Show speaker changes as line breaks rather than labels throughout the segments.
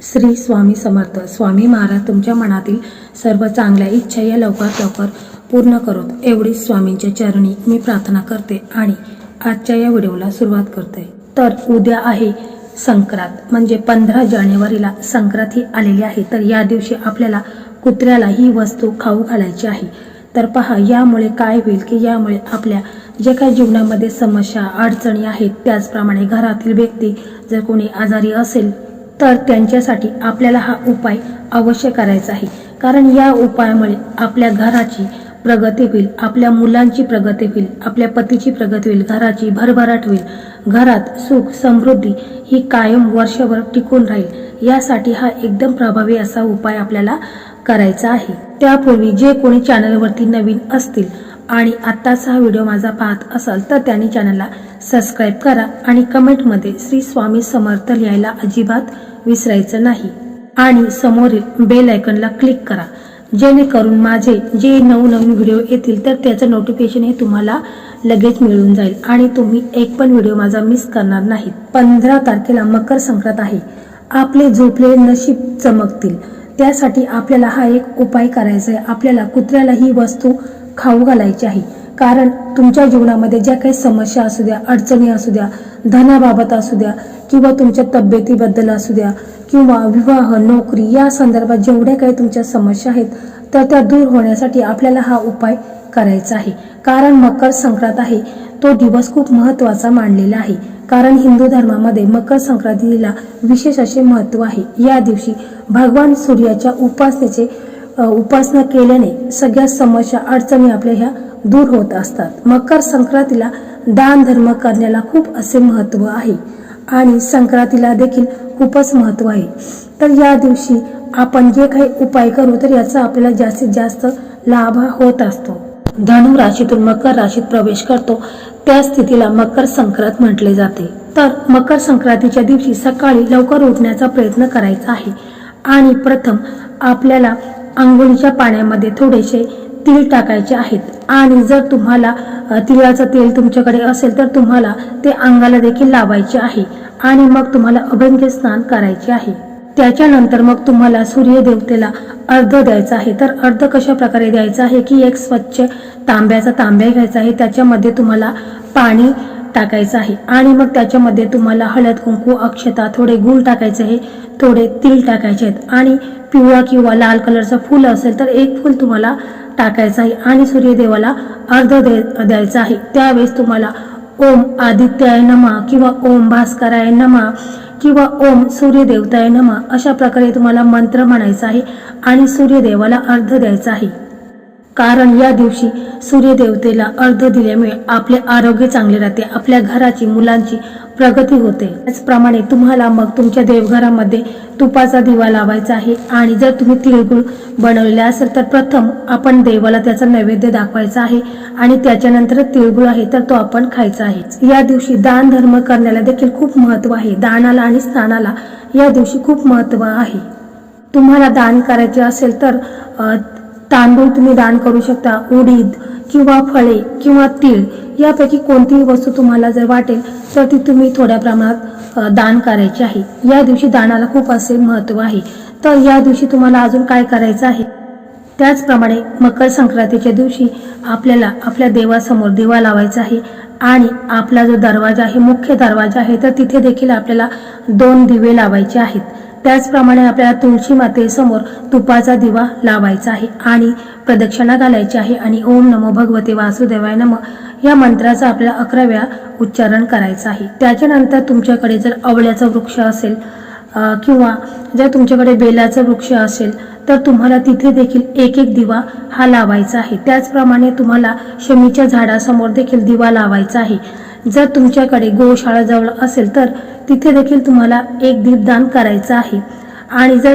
श्री स्वामी समर्थ. स्वामी महाराज तुमच्या मनातील सर्व चांगल्या इच्छा या लवकरात लवकर पूर्ण करोत. एवढीच स्वामींच्या चरणी मी प्रार्थना करते आणि आजच्या या व्हिडिओला सुरुवात करते. तर उद्या आहे संक्रांत. म्हणजे पंधरा जानेवारीला संक्रांत ही आलेली आहे. तर या दिवशी आपल्याला कुत्र्याला ही वस्तू खाऊ घालायची आहे. तर पहा यामुळे काय होईल की यामुळे आपल्या जे काही जीवनामध्ये समस्या अडचणी आहेत त्याचप्रमाणे घरातील व्यक्ती जर कोणी आजारी असेल तर त्यांच्यासाठी आपल्याला हा उपाय अवश्य करायचा आहे. कारण या उपायामुळे आपल्या घराची प्रगती होईल आपल्या मुलांची प्रगती होईल आपल्या पतीची प्रगती होईल घराची भरभराट होईल घरात सुख समृद्धी ही कायम वर्षभर टिकून राहील. यासाठी हा एकदम प्रभावी असा उपाय आपल्याला करायचा आहे. त्यापूर्वी जे कोणी चॅनलवरती नवीन असतील आणि आत्ताच हा व्हिडिओ माझा पाहत असाल तर त्यांनी चॅनलला सबस्क्राईब करा आणि कमेंटमध्ये श्री स्वामी समर्थ लिहायला अजिबात विसरायचं नाही. आणि समोरील बेल आयकनला क्लिक करा. जेणेकरून माझे जे नवनवीन व्हिडिओ येतील तर त्याचं नोटिफिकेशन हे तुम्हाला लगेच मिळून जाईल आणि तुम्ही एक पण व्हिडिओ माझा मिस करणार नाहीत. पंधरा तारखेला मकर संक्रांत आहे. आपले झोपले नशीब चमकतील. त्यासाठी आपल्याला हा एक उपाय करायचा आहे. आपल्याला कुत्र्याला ही वस्तू खाऊ घालायची आहे. कारण तुमच्या जीवनामध्ये ज्या काही समस्या असू द्या अडचणी असू द्या धनाबाबत असू द्या किंवा तुमच्या तब्येतीबद्दल असू द्या किंवा विवाह नोकरी या संदर्भात जेवढ्या काही तुमच्या समस्या आहेत तर त्या दूर होण्यासाठी आपल्याला हा उपाय करायचा आहे. कारण मकर संक्रांत आहे. तो दिवस खूप महत्त्वाचा मानलेला आहे. कारण हिंदू धर्मामध्ये मकर संक्रांतीला विशेष असे महत्त्व आहे. या दिवशी भगवान सूर्याच्या उपासनेचे उपासना केल्याने सगळ्या समस्या अडचणी आपल्या ह्या दूर होत असतात. मकर संक्रांतीला दान धर्म करण्याला खूप असे महत्त्व आहे आणि संक्रांतीला देखील खूपच महत्त्व आहे. तर या दिवशी आपण जे काही उपाय करू तर याचा आपल्याला जास्तीत जास्त लाभ होत असतो. धनु राशीतून मकर राशीत प्रवेश करतो. त्या स्थितीला मकर संक्रांत म्हटले जाते. तर मकर संक्रांतीच्या दिवशी सकाळी लवकर उठण्याचा प्रयत्न करायचा आहे. आणि प्रथम आपल्याला आंघोळीच्या पाण्यामध्ये थोडेसे तीळ टाकायचे आहेत. आणि जर तुम्हाला तिळाचं तेल तुमच्याकडे असेल तर तुम्हाला ते अंगाला देखील लावायचे आहे. आणि मग तुम्हाला अभंग्य स्नान करायचे आहे. त्याच्यानंतर मग तुम्हाला सूर्यदेवतेला अर्ध द्यायचा आहे. तर अर्ध कशा प्रकारे द्यायचा आहे की एक स्वच्छ तांब्याचा तांब्या घ्यायचा आहे. त्याच्यामध्ये तुम्हाला पाणी टाकायचं आहे. आणि मग त्याच्यामध्ये तुम्हाला हळद कुंकू अक्षता थोडे गुळ टाकायचे आहे थोडे तीळ टाकायचे आहेत. आणि पिवळा किंवा लाल कलरचं फुल असेल तर एक फुल तुम्हाला टाकायचं आहे. आणि सूर्यदेवाला अर्ध दे द्यायचं आहे. त्यावेळेस तुम्हाला ओम आदित्याय नमा किंवा ओम भास्कराय नमा किंवा ओम सूर्यदेवताय नमा अशा प्रकारे तुम्हाला मंत्र म्हणायचा आहे. आणि सूर्यदेवाला अर्ध द्यायचा आहे. कारण या दिवशी सूर्यदेवतेला अर्ध दिल्यामुळे आपले आरोग्य चांगले राहते आपल्या घराची मुलांची प्रगती होते. त्याचप्रमाणे तुम्हाला मग तुमच्या देवघरामध्ये तुपाचा दिवा लावायचा आहे आणि जर तुम्ही तिळगुळ बनवलेला असेल तर प्रथम आपण देवाला त्याचा नैवेद्य दाखवायचा आहे आणि त्याच्यानंतर तिळगुळ आहे तर तो आपण खायचा आहे. या दिवशी दान धर्म करण्याला देखील खूप महत्त्व आहे. दानाला आणि स्नानाला या दिवशी खूप महत्त्व आहे. तुम्हाला दान करायचे असेल तर तांदूळ तुम्ही दान करू शकता. उडीद किंवा फळे किंवा तीळ यापैकी कोणतीही वस्तू तुम्हाला जर वाटेल तर ती तुम्ही थोड्या प्रमाणात दान करायची आहे. या दिवशी दानाला खूप असे महत्त्व आहे. तर या दिवशी तुम्हाला अजून काय करायचं आहे? त्याचप्रमाणे मकर संक्रांतीच्या दिवशी आपल्याला आपल्या देवासमोर दिवा लावायचा आहे आणि आपला जो दरवाजा आहे मुख्य दरवाजा आहे तर तिथे देखील आपल्याला दोन दिवे लावायचे आहेत. त्याचप्रमाणे आपल्याला तुळशी मातेसमोर तुपाचा दिवा लावायचा आहे आणि प्रदक्षिणा घालायची आहे आणि ओम नमो भगवते वासुदेवाय नम या मंत्राचा आपल्याला अकरा वेळा उच्चारण करायचं आहे. त्याच्यानंतर तुमच्याकडे जर आवळ्याचा वृक्ष असेल किंवा जर तुमच्याकडे बेलाचा वृक्ष असेल तर तुम्हाला तिथे देखील एक एक दिवा हा लावायचा आहे. त्याचप्रमाणे तुम्हाला शमीच्या झाडासमोर देखील दिवा लावायचा आहे. जर तुमच्याकडे गोशाळा जवळ असेल तर तिथे देखील तुम्हाला एक दीपदान करायचं आहे. आणि जर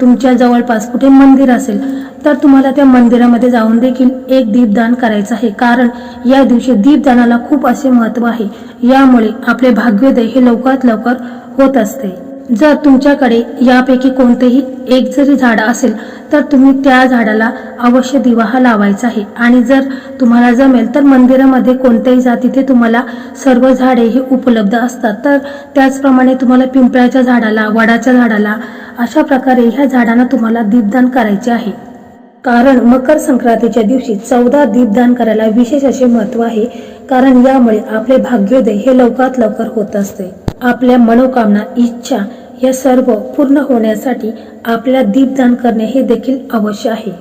तुमच्या जवळपास कुठे मंदिर असेल तर तुम्हाला त्या मंदिरामध्ये जाऊन देखील एक दीपदान करायचं आहे. कारण या दिवशी दीपदानाला खूप असे महत्त्व आहे. यामुळे आपले भाग्योदय हे लवकरात लवकर होत असते. जर तुमच्याकडे यापैकी कोणतेही एक जरी झाड असेल तर तुम्ही त्या झाडाला अवश्य दिवा हा लावायचा आहे. आणि जर तुम्हाला जमेल तर मंदिरामध्ये कोणत्याही जातीचे तुम्हाला सर्व झाडे ही उपलब्ध असतात. तर त्याचप्रमाणे तुम्हाला पिंपळाच्या झाडाला वडाच्या झाडाला अशा प्रकारे ह्या झाडांना तुम्हाला दीपदान करायचे आहे. कारण मकर संक्रांतीच्या दिवशी चौदा दीपदान करायला विशेष असे महत्त्व आहे. कारण यामुळे आपले भाग्योदय हे लवकरात लवकर होत असते. आपल्या मनोकामना इच्छा या सर्व पूर्ण होण्यासाठी आपल्याला दीपदान करणे हे देखील अवश्य आहे.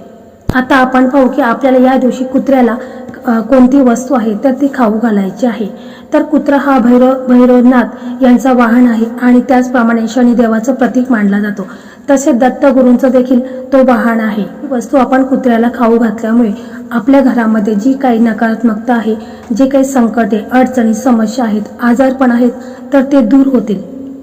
आता आपण पाहू की आपल्याला या दिवशी कुत्र्याला कोणती वस्तू आहे तर ती खाऊ घालायची आहे. तर कुत्रा हा भैरव भैरवनाथ यांचा वाहन आहे आणि त्याचप्रमाणे शनिदेवाचं प्रतीक मानला जातो. तसे दत्तगुरूंचं देखील तो वाहन आहे. वस्तू आपण कुत्र्याला खाऊ घातल्यामुळे आपल्या घरामध्ये जी काही नकारात्मकता आहे जे काही संकटे अडचणी समस्या आहेत आजारपण आहेत तर ते दूर होतील.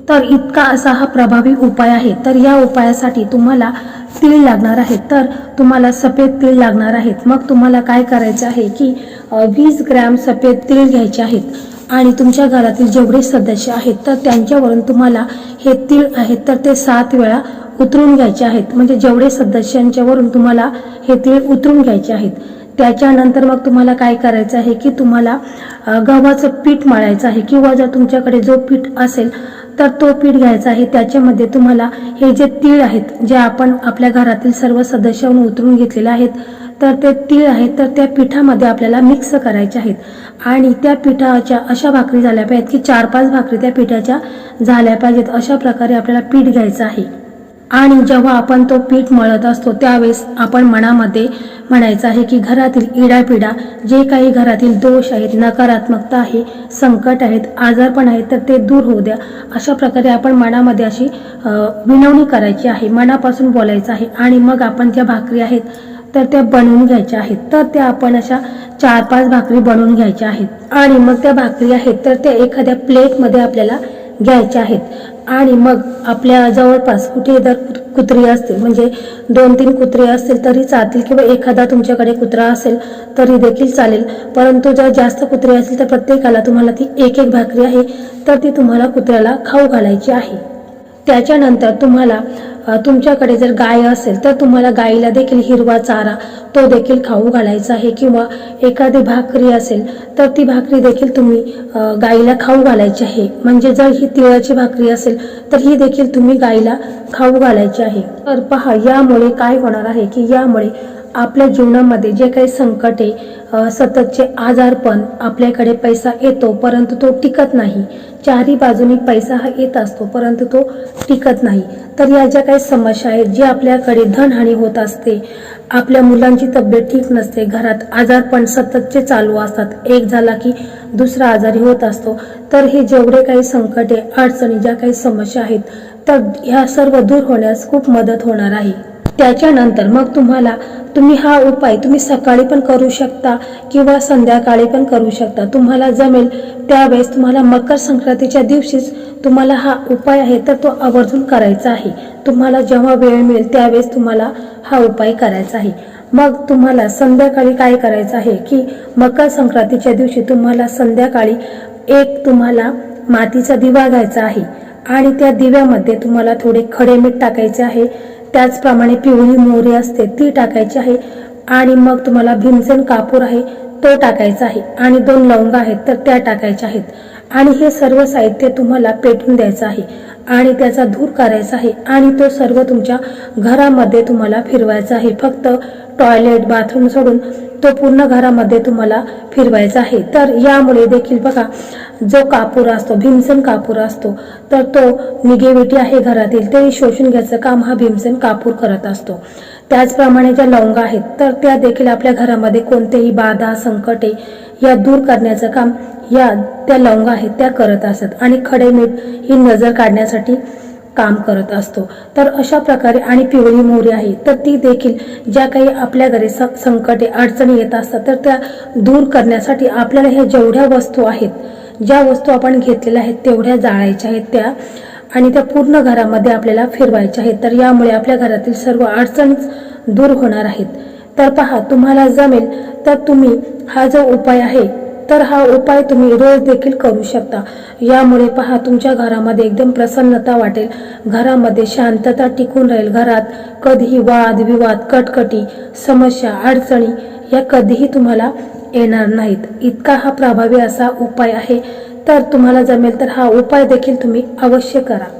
तर इतका असा हा प्रभावी उपाय आहे तर या उपायासाठी तुम्हाला तीळ लागणार आहेत तर तुम्हाला सफेद तीळ लागणार आहेत. मग तुम्हाला काय करायचं आहे की वीस ग्रॅम सफेद तीळ घ्यायचे आहेत आणि तुमच्या घरातील जेवढे सदस्य आहेत तर त्यांच्यावरून तुम्हाला हे तीळ आहेत तर ते सात वेळा उतरून घ्यायचे आहेत. म्हणजे जेवढे सदस्यांच्यावरून तुम्हाला हे तीळ उतरून घ्यायचे आहेत. त्याच्यानंतर मग तुम्हाला काय करायचं आहे की तुम्हाला गव्हाचं पीठ मळायचं आहे किंवा जर तुमच्याकडे जो पीठ असेल तर तो पीठ घ्यायचा आहे. त्याच्यामध्ये तुम्हाला हे जे तीळ आहेत जे आपण आपल्या घरातील सर्व सदस्यांवरून उतरून घेतलेले आहेत तर ते तीळ आहेत तर त्या पिठामध्ये आपल्याला मिक्स करायचे आहेत. आणि त्या पिठाच्या अशा भाकरी झाल्या पाहिजेत की चार पाच भाकरी त्या पिठाच्या झाल्या पाहिजेत. अशा प्रकारे आपल्याला पीठ घ्यायचं आहे. आणि जेव्हा आपण तो पीठ मळत असतो त्यावेळेस आपण मनामध्ये म्हणायचं आहे की घरातील इडापिडा जे काही घरातील दोष आहेत नकारात्मकता आहे संकट आहेत आजारपण आहेत तर ते दूर होऊ द्या. अशा प्रकारे आपण मनामध्ये अशी विनवणी करायची आहे मनापासून बोलायचं आहे आणि मग आपण ज्या भाकरी आहेत तर त्या बनवून घ्यायच्या आहेत. तर त्या आपण अशा चार पाच भाकरी बनवून घ्यायच्या आहेत. आणि मग त्या भाकरी आहेत तर त्या एखाद्या प्लेटमध्ये आपल्याला घ्यायच्या आहेत. आणि मग आपल्या जवळपास कुठे जर कुत्री असतील म्हणजे दोन तीन कुत्रे असतील तरी चालतील किंवा एखादा तुमच्याकडे कुत्रा असेल तरी देखील चालेल. परंतु जर जास्त कुत्रे असतील तर प्रत्येकाला तुम्हाला ती एक एक भाकरी आहे तर ती तुम्हाला कुत्र्याला खाऊ घालायची आहे. त्याच्यानंतर तुम्हाला तुमच्याकडे जर गाय असेल तर तुम्हाला गायीला देखील हिरवा चारा तो देखील खाऊ घालायचा आहे किंवा एखादी भाकरी असेल तर ती भाकरी देखील तुम्ही गायीला खाऊ घालायची आहे. म्हणजे जर ही तिळाची भाकरी असेल तर ही देखील तुम्ही गायीला खाऊ घालायची आहे. तर पहा यामुळे काय होणार आहे की यामुळे आपल्या जीवनामध्ये जे काही संकटे सततचे आजारपण आपल्याकडे पैसा येतो परंतु तो टिकत नाही. चारही बाजूनी पैसा हा येत असतो परंतु तो टिकत नाही. तर या ज्या काही समस्या आहेत जे आपल्याकडे धनहानी होत असते आपल्या मुलांची तब्येत ठीक नसते घरात आजारपण सततचे चालू असतात एक झाला की दुसरा आजारी होत असतो तर हे जेवढे काही संकटे अडचणी ज्या काही समस्या आहेत तर ह्या सर्व दूर होण्यास खूप मदत होणार आहे. त्याच्यानंतर मग तुम्हाला तुम्ही हा उपाय तुम्ही सकाळी पण करू शकता किंवा संध्याकाळी पण करू शकता. तुम्हाला जमेल त्यावेळेस तुम्हाला मकर संक्रांतीच्या दिवशीच तुम्हाला हा उपाय आहे तर तो आवर्जून करायचा आहे. तुम्हाला जेव्हा वेळ मिळेल त्यावेळेस तुम्हाला हा उपाय करायचा आहे. मग तुम्हाला संध्याकाळी काय करायचं आहे की मकर संक्रांतीच्या दिवशी तुम्हाला संध्याकाळी एक तुम्हाला मातीचा दिवा घ्यायचा आहे आणि त्या दिव्यामध्ये तुम्हाला थोडे खडे मीठ टाकायचे आहे. त्याचप्रमाणे पिवळी मोहरी असते ती टाकायची आहे आणि मग तुम्हाला भीमसेन कापूर आहे तो टाकायचा आहे. आणि दोन लवंग आहेत तर त्या टाकायच्या आहेत. आणि हे सर्व साहित्य तुम्हाला पेटून द्यायचं आहे आणि त्याचा धूर करायचा आहे आणि तो सर्व तुमच्या घरामध्ये तुम्हाला फिरवायचा आहे. फक्त टॉयलेट बाथरूम सोडून तो पूर्ण घरामध्ये तुम्हाला फिरवायचा आहे. तर यामुळे देखील बघा जो कापूर असतो भीमसेन कापूर असतो तर तो निगेटिव्हिटी आहे घरातील ते शोषून घ्यायचं काम हा भीमसेन कापूर करत असतो. त्याचप्रमाणे ज्या लवंगा आहेत तर त्या देखील आपल्या घरामध्ये कोणतेही बाधा संकटे या दूर करण्याचं काम या त्या लवंगा आहेत त्या करत असत. आणि खडे मीठ ही नजर काढण्यासाठी काम करत असतो. तर अशा प्रकारे आणि पिवळी मोहरी आहे तर ती देखील ज्या काही आपल्या घरी संकटे अडचणी येत असतात तर त्या दूर करण्यासाठी आपल्याला ह्या जेवढ्या वस्तू आहेत ज्या वस्तू आपण घेतलेल्या आहेत तेवढ्या जाळायच्या आहेत त्या आणि त्या पूर्ण घरामध्ये आपल्याला फिरवायच्या आहेत. तर यामुळे आपल्या घरातील सर्व अडचणीच दूर होणार आहेत. तर पहा तुम्हाला जमेल तर तुम्ही हा जो उपाय आहे तर हा उपाय तुम्ही रोज देखील करू शकता. यामुळे पहा तुमच्या घरामध्ये एकदम प्रसन्नता वाटेल. घरामध्ये शांतता टिकून राहील. घरात कधीही वाद विवाद कटकटी समस्या अडचणी या कधीही तुम्हाला येणार नाहीत. इतका हा प्रभावी असा उपाय आहे. तर तुम्हाला जमेल तर हा उपाय देखील तुम्ही अवश्य करा.